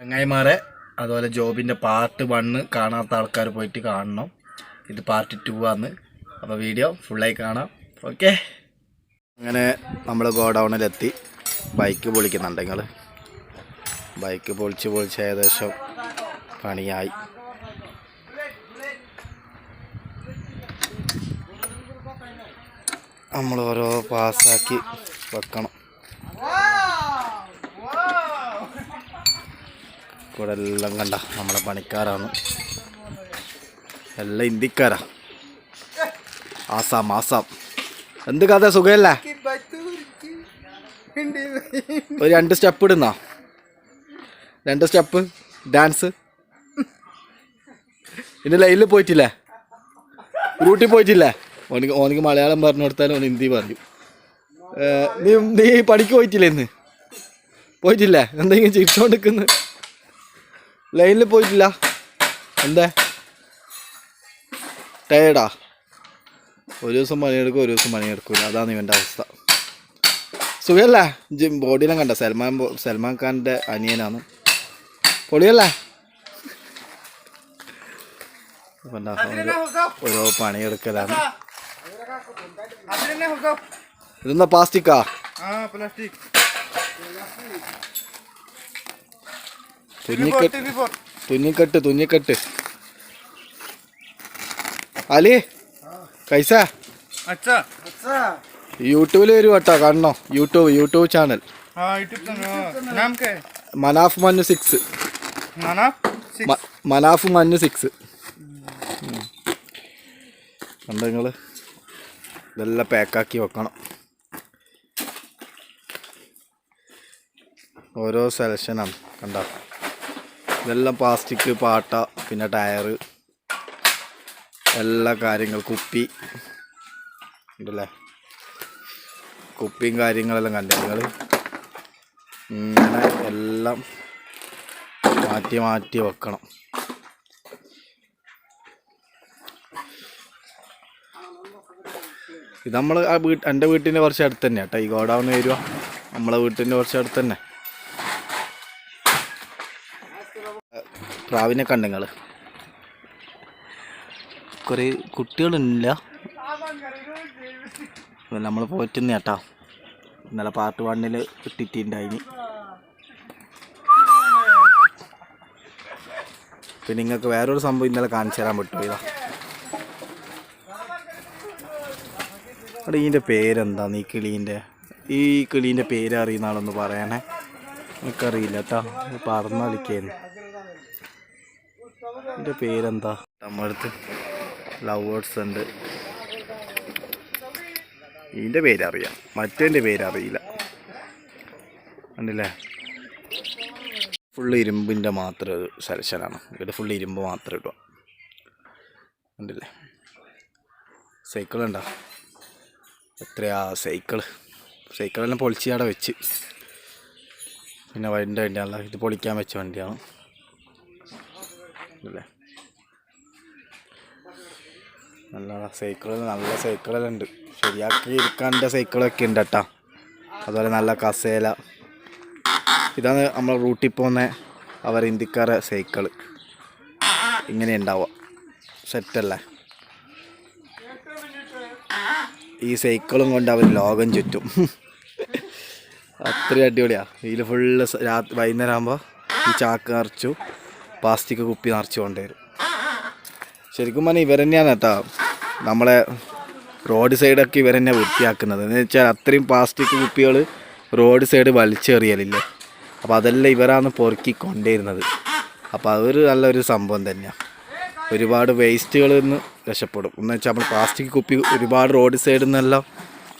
ചങ്ങായിമാരെ അതുപോലെ ജോബിന്റെ പാർട്ട് വണ്ണ് കാണാത്ത ആൾക്കാർ പോയിട്ട് കാണണം. ഇത് പാർട്ട് ടു ആണ്. അപ്പോൾ വീഡിയോ ഫുള്ളായി കാണാം. ഓക്കെ അങ്ങനെ നമ്മൾ ഗോഡൗണിലെത്തി. ബൈക്ക് പൊളിക്കുന്നുണ്ട് നിങ്ങൾ ബൈക്ക് പൊളിച്ച് പൊളിച്ച് ഏകദേശം പണിയായി. നമ്മൾ ഓരോ പാസ്സാക്കി വെക്കണം. ഇവിടെ എല്ലാം കണ്ട നമ്മളെ പണിക്കാരാണ്. എല്ലാം ഇന്ത്യക്കാരാ. ആസാം ആസാം. എന്ത് കഥ? സുഖമല്ല? ഒരു രണ്ട് സ്റ്റെപ്പ് ഇടുന്നോ? രണ്ട് സ്റ്റെപ്പ്? ഡാൻസ്? പിന്നെ ലൈനിൽ പോയിട്ടില്ലേ? റൂട്ടിൽ പോയിട്ടില്ലേ? ഓനിക്ക് ഓനിക്ക് മലയാളം പറഞ്ഞു കൊടുത്താലും ഓൻ ഹിന്ദി പറഞ്ഞു. നീ നീ പണിക്ക് പോയിട്ടില്ലേ ഇന്ന്? പോയിട്ടില്ലേ? എന്തെങ്കിലും ചിരിച്ചോണ്ട് നിൽക്കുന്നു ലൈനിൽ പോയിട്ടില്ല. എന്താ? ടയേർഡാ ഒരു ദിവസം പണിയെടുക്കും ഒരു ദിവസം പണിയെടുക്കില്ല അതാണ് ഇവന്റെ അവസ്ഥ. സുഖമല്ല ജിം ബോഡിയെല്ലാം കണ്ട. സൽമാൻ സൽമാൻ ഖാന്റെ അനിയനാണ്. പൊളിയല്ലേ? ഓരോ പണിയെടുക്കലാണ്. ഇതെന്നാ പ്ലാസ്റ്റിക്കാ പ്ലാസ്റ്റിക് തുന്നിക്കെട്ട്. തുന്നിക്കെട്ട് തുന്നിക്കെട്ട്. അലി കൈസ. യൂട്യൂബിൽ വരും കേട്ടോ കാണണോ? YouTube YouTube channel Manaf Mannu six Manaf Mannu six എന്താ നിങ്ങൾ ഇതെല്ലാം പാക്കാക്കി വെക്കണം. ഓരോ സെലക്ഷനാണ് കണ്ടോ? ഇതെല്ലാം പ്ലാസ്റ്റിക് പാട്ട പിന്നെ ടയർ എല്ലാ കാര്യങ്ങൾ കുപ്പി. ഉണ്ടല്ലേ? കുപ്പിയും കാര്യങ്ങളെല്ലാം കണ്ടു നിങ്ങൾ ഇങ്ങനെ എല്ലാം മാറ്റി മാറ്റി വെക്കണം. ഇത് നമ്മൾ ആ വീട്ട് എന്റെ വീട്ടിന്റെ കുറച്ച് അടുത്ത് തന്നെ ഈ ഗോഡൗൺ വരിക നമ്മളെ വീട്ടിന്റെ കുറച്ച് അടുത്ത് തന്നെ. പ്രാവിനെ കണ്ട നിങ്ങൾ കുറേ കുട്ടികളില്ല നമ്മൾ പോറ്റുന്ന കേട്ടോ. ഇന്നലെ പാർട്ട് വണ്ണിൽ ഇട്ടിട്ടുണ്ടായിന് പിന്നെ നിങ്ങൾക്ക് വേറൊരു സംഭവം ഇന്നലെ കാണിച്ചു തരാൻ ഇതാ? അവിടെ ഇതിന്റെ പേരെന്താ നീ കിളീന്റെ ഈ കിളീന്റെ പേര് അറിയുന്ന ആളൊന്ന് പറയണേ. എനിക്കറിയില്ല കേട്ടോ. പറഞ്ഞ കളിക്കായിരുന്നു. ഇതിന്റെ പേരെന്താ? നമ്മളടുത്ത് ലവേഴ്സ് ഉണ്ട്. ഇതിന്റെ പേരറിയാം. മറ്റേന്റെ പേരറിയില്ല. കണ്ടില്ലേ? ഫുള്ള് ഇരുമ്പിന്റെ മാത്രം ഒരു സെലക്ഷനാണ് ഇവിടെ ഫുള്ള് ഇരുമ്പ് മാത്രം ഇടുക. കണ്ടില്ലേ? സൈക്കിൾ ഉണ്ടോ? എത്രയാ സൈക്കിൾ സൈക്കിളെല്ലാം പൊളിച്ച് അവിടെ വെച്ച്. പിന്നെ വണ്ടി വണ്ടിയാണല്ലോ ഇത് പൊളിക്കാൻ വെച്ച വണ്ടിയാണ്. അല്ലേ? നല്ല സൈക്കിൾ നല്ല സൈക്കിളെല്ലാം ഉണ്ട്. ശരിയാക്കി ഇരിക്കാന്റെ സൈക്കിളൊക്കെ ഉണ്ട് കേട്ടോ. അതുപോലെ നല്ല കസേല. ഇതാണ് നമ്മൾ റൂട്ടിൽ പോകുന്ന അവർ ഇന്ത്യക്കാരെ സൈക്കിൾ. ഇങ്ങനെ ഉണ്ടാവുക. സെറ്റല്ലേ ഈ സൈക്കിളും കൊണ്ട് അവർ ലോകം ചുറ്റും. അത്രയും അടിപൊളിയാണ് ഇതിൽ ഫുള്ള് രാ വൈകുന്നേരം ആകുമ്പോൾ ഈ ചാക്ക് നിറച്ചു. പ്ലാസ്റ്റിക് കുപ്പി നിറച്ചു കൊണ്ടുവരും. ശരിക്കും പറഞ്ഞാൽ ഇവർ തന്നെയാണ് കേട്ടോ നമ്മളെ റോഡ് സൈഡൊക്കെ ഇവർ തന്നെ വൃത്തിയാക്കുന്നത്. എന്ന് വെച്ചാൽ അത്രയും പ്ലാസ്റ്റിക് കുപ്പികൾ റോഡ് സൈഡ് വലിച്ചെറിയലില്ലേ? അപ്പോൾ അതെല്ലാം ഇവരാണ് പൊറുക്കി കൊണ്ടുവരുന്നത്. അപ്പോൾ അതൊരു നല്ലൊരു സംഭവം തന്നെയാണ് ഒരുപാട് വേസ്റ്റുകളിൽ നിന്ന് രക്ഷപ്പെടും. എന്ന് വെച്ചാൽ നമ്മൾ പ്ലാസ്റ്റിക് കുപ്പി ഒരുപാട് റോഡ് സൈഡിൽ നിന്നെല്ലാം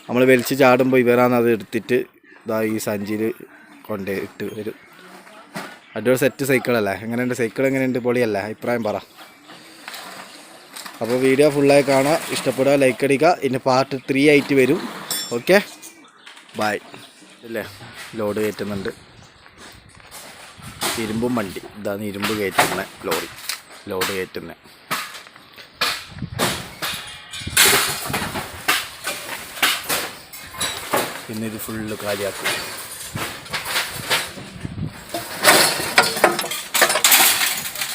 നമ്മൾ വലിച്ച് ചാടുമ്പോൾ ഇവരാണ് അത് എടുത്തിട്ട് ഇതാ ഈ സഞ്ചിയിൽ കൊണ്ട് ഇട്ട് വരും. അടിപൊളി സെറ്റ് സൈക്കിളല്ലേ എങ്ങനെയുണ്ട്? സൈക്കിൾ എങ്ങനെയുണ്ട്? പൊളിയല്ലേ? അഭിപ്രായം പറ. അപ്പോൾ വീഡിയോ ഫുള്ളായി കാണുക. ഇഷ്ടപ്പെടുക ലൈക്ക് അടിക്കുക. ഇനി പാർട്ട് ത്രീ ആയിട്ട് വരും. ഓക്കെ ബായ് ഇല്ലേ? ലോഡ് കയറ്റുന്നുണ്ട്. ഇരുമ്പും വണ്ടി ഇതാണ് ഇരുമ്പ് കയറ്റുന്ന ലോറി. ലോഡ് കയറ്റുന്ന. പിന്നെ ഇത് ഫുള്ള് കാലിയാക്കും.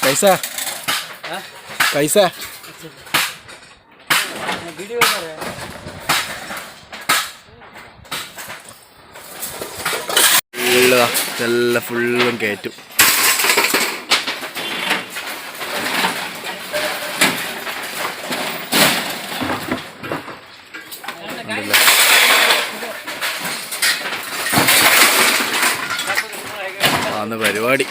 കൈസ കൈസ ഇതെല്ലാം ഫുള്ളും കയറ്റും. പരിപാടി.